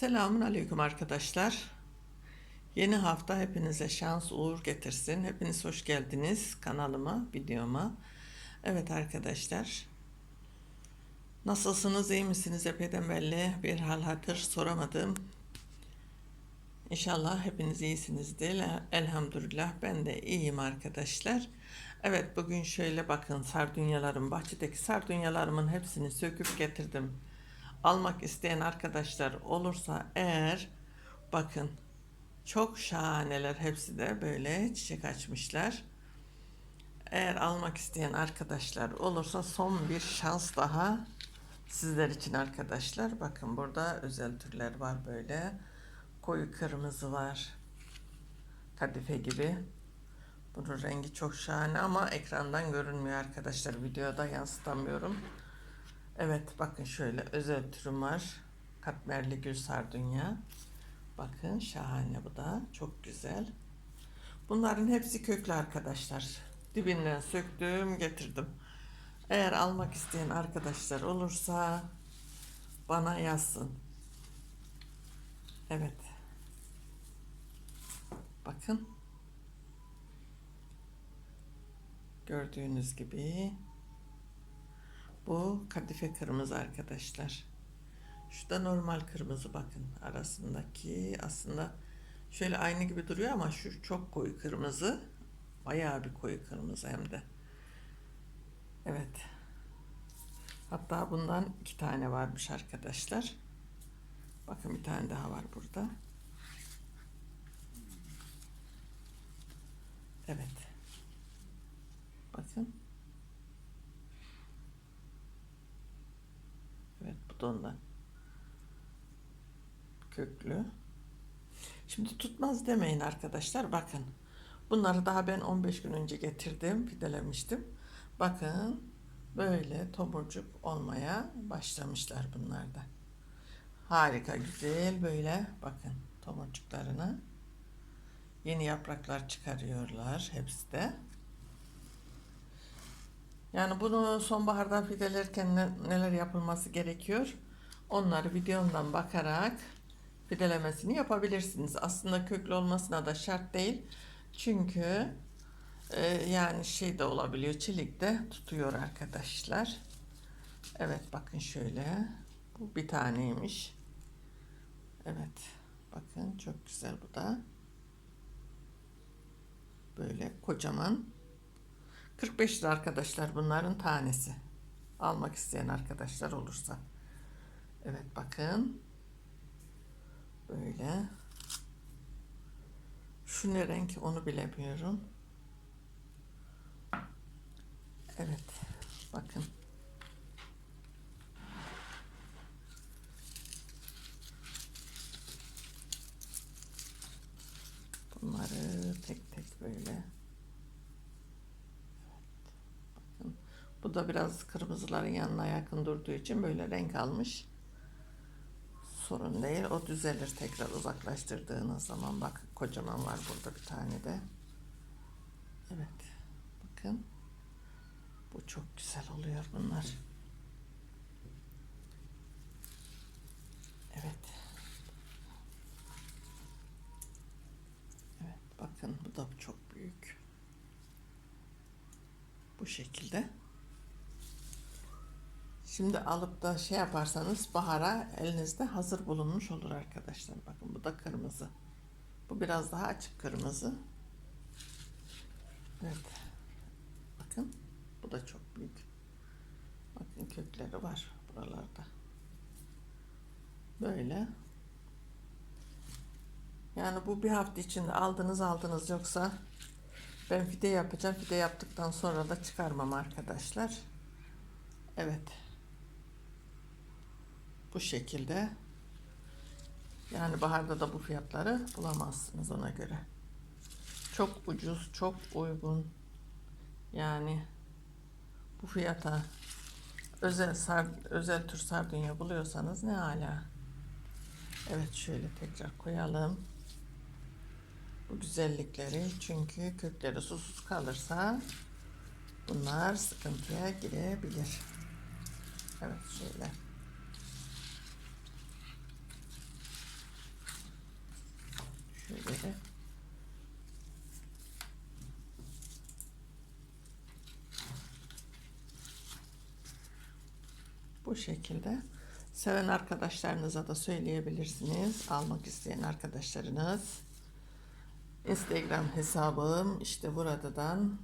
Selamun Aleyküm arkadaşlar. Yeni hafta hepinize şans uğur getirsin. Hepiniz hoş geldiniz kanalıma, videoma. Evet arkadaşlar. Nasılsınız, iyi misiniz? Epeyden belli bir hal hatır soramadım. İnşallah hepiniz iyisinizdir. Elhamdülillah ben de iyiyim arkadaşlar. Evet bugün şöyle bakın sardunyalarım, bahçedeki sardunyalarımın hepsini söküp getirdim almak isteyen arkadaşlar olursa eğer bakın çok şahaneler hepsi de böyle çiçek açmışlar. Eğer almak isteyen arkadaşlar olursa son bir şans daha sizler için arkadaşlar. Bakın burada özel türler var böyle. Koyu kırmızı var. Kadife gibi. Bunun rengi çok şahane ama ekrandan görünmüyor arkadaşlar. Videoda yansıtamıyorum. Evet bakın şöyle özel türüm var. Katmerli gül sardunya. Bakın şahane bu da. Çok güzel. Bunların hepsi köklü arkadaşlar. Dibinden söktüm getirdim. Eğer almak isteyen arkadaşlar olursa bana yazsın. Evet. Bakın. Gördüğünüz gibi bu kadife kırmızı arkadaşlar. Şu da normal kırmızı bakın arasındaki aslında şöyle aynı gibi duruyor ama şu çok koyu kırmızı. Bayağı bir koyu kırmızı hem de. Evet. Hatta bundan iki tane varmış arkadaşlar. Bakın bir tane daha var burada. Evet. Bakın. Da ondan. Köklü. Şimdi tutmaz demeyin arkadaşlar. Bakın. Bunları daha ben 15 gün önce getirdim. Fidelemiştim. Bakın. Böyle tomurcuk olmaya başlamışlar bunlarda. Harika güzel böyle bakın tomurcuklarını. Yeni yapraklar çıkarıyorlar hepsi de. Yani bunu sonbaharda fidelerken ne- neler yapılması gerekiyor? Onları videomdan bakarak fidelemesini yapabilirsiniz. Aslında köklü olmasına da şart değil. Çünkü e, yani şey de olabiliyor. Çelik de tutuyor arkadaşlar. Evet bakın şöyle. Bu bir taneymiş. Evet. Bakın çok güzel bu da. Böyle kocaman. 45 lira arkadaşlar bunların tanesi. Almak isteyen arkadaşlar olursa. Evet bakın. Böyle. Şu ne renk onu bilemiyorum. Evet. Bakın. Bunları tek tek böyle. Bakın. Bu da biraz kırmızıların yanına yakın durduğu için böyle renk almış. Sorun değil. O düzelir tekrar uzaklaştırdığınız zaman. Bak kocaman var burada bir tane de. Evet. Bakın. Bu çok güzel oluyor bunlar. Evet. Evet bakın bu da çok büyük. Bu şekilde. Şimdi alıp da şey yaparsanız bahara elinizde hazır bulunmuş olur arkadaşlar. Bakın bu da kırmızı. Bu biraz daha açık kırmızı. Evet. Bakın bu da çok büyük. Bakın kökleri var buralarda. Böyle. Yani bu bir hafta içinde aldınız aldınız yoksa ben fide yapacağım. Fide yaptıktan sonra da çıkarmam arkadaşlar. Evet. Bu şekilde. Yani baharda da bu fiyatları bulamazsınız ona göre. Çok ucuz, çok uygun. Yani bu fiyata özel sar, özel tür sardunya buluyorsanız ne hala. Evet şöyle tekrar koyalım. Bu güzellikleri çünkü kökleri susuz kalırsa bunlar sıkıntıya girebilir. Evet şöyle. Şöyle. Bu şekilde seven arkadaşlarınıza da söyleyebilirsiniz. Almak isteyen arkadaşlarınız. Instagram hesabım işte buradan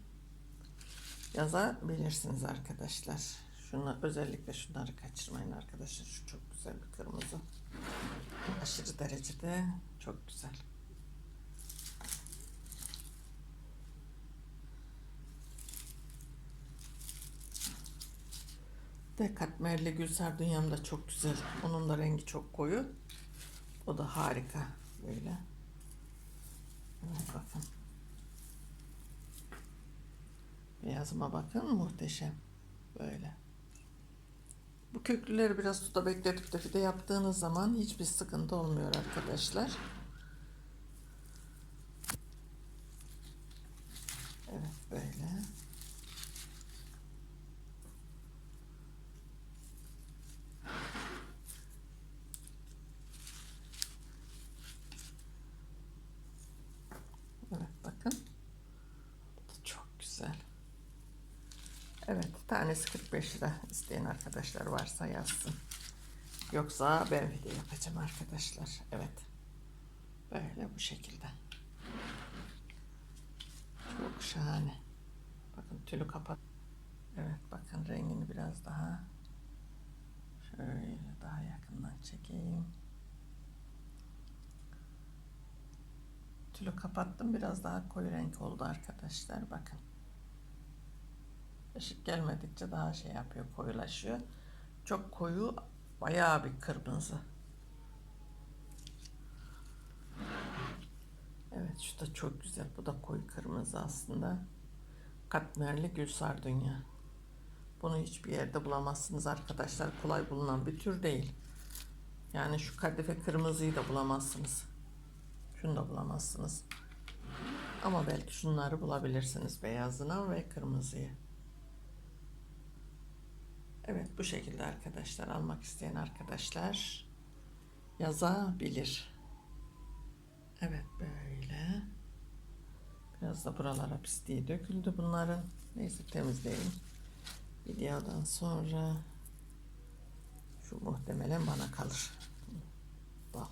yazabilirsiniz arkadaşlar. Şunu özellikle şunları kaçırmayın arkadaşlar. Şu çok güzel bir kırmızı. Aşırı derecede çok güzel. De katmerli gülsar dünyam da çok güzel. Onun da rengi çok koyu. O da harika böyle. Evet bakın. Beyazıma bakın muhteşem. Böyle. Bu köklüleri biraz suda bekletip de fide yaptığınız zaman hiçbir sıkıntı olmuyor arkadaşlar. Evet böyle. Evet bakın. Bu da çok güzel. Evet tanesi 45 lira isteyen arkadaşlar varsa yazsın. Yoksa ben video yapacağım arkadaşlar. Evet. Böyle bu şekilde. Çok şahane. Bakın tülü kapat. Evet bakın rengini biraz daha şöyle daha yakından çekeyim. Tülü kapattım. Biraz daha koyu renk oldu arkadaşlar. Bakın. Işık gelmedikçe daha şey yapıyor, koyulaşıyor. Çok koyu, bayağı bir kırmızı. Evet, şu da çok güzel. Bu da koyu kırmızı aslında. Katmerli gül sardunya. Bunu hiçbir yerde bulamazsınız arkadaşlar. Kolay bulunan bir tür değil. Yani şu kadife kırmızıyı da bulamazsınız. Şunu da bulamazsınız. Ama belki şunları bulabilirsiniz. Beyazını ve kırmızıyı. Evet bu şekilde arkadaşlar almak isteyen arkadaşlar yazabilir. Evet böyle. Biraz da buralara pisliği döküldü bunların. Neyse temizleyin. Videodan sonra şu muhtemelen bana kalır. Bal.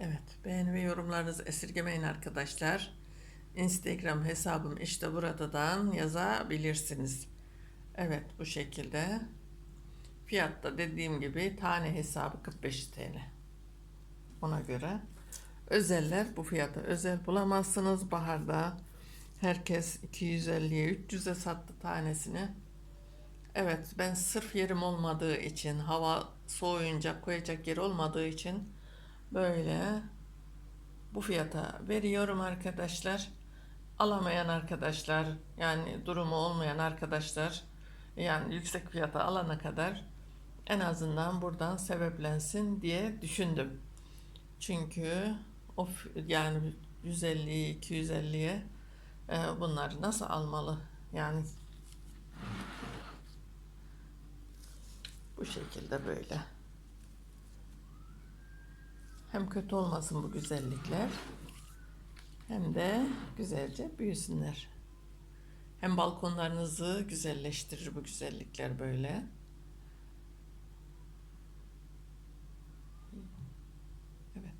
Evet beğeni ve yorumlarınızı esirgemeyin arkadaşlar. Instagram hesabım işte buradan yazabilirsiniz. Evet bu şekilde. Fiyatta dediğim gibi tane hesabı 45 TL. Ona göre özeller bu fiyata özel bulamazsınız. Baharda herkes 250'ye 300'e sattı tanesini. Evet ben sırf yerim olmadığı için hava soğuyunca koyacak yer olmadığı için böyle bu fiyata veriyorum arkadaşlar. Alamayan arkadaşlar yani durumu olmayan arkadaşlar yani yüksek fiyata alana kadar en azından buradan sebeplensin diye düşündüm. Çünkü of yani 150 250'ye e, bunları nasıl almalı? Yani bu şekilde böyle. Hem kötü olmasın bu güzellikler hem de güzelce büyüsünler. Hem balkonlarınızı güzelleştirir bu güzellikler böyle. Evet.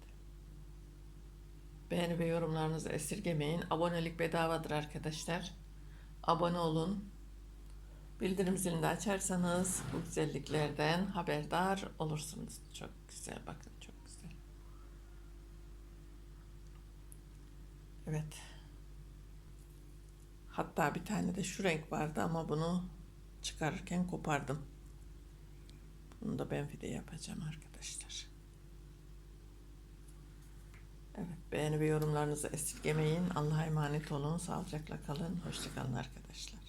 Beğeni ve yorumlarınızı esirgemeyin. Abonelik bedavadır arkadaşlar. Abone olun. Bildirim zilini de açarsanız bu güzelliklerden haberdar olursunuz. Çok güzel bakın çok güzel. Evet. Hatta bir tane de şu renk vardı ama bunu çıkarırken kopardım. Bunu da ben fide yapacağım arkadaşlar. Evet beğeni ve yorumlarınızı esirgemeyin. Allah'a emanet olun. Sağlıcakla kalın. Hoşçakalın arkadaşlar.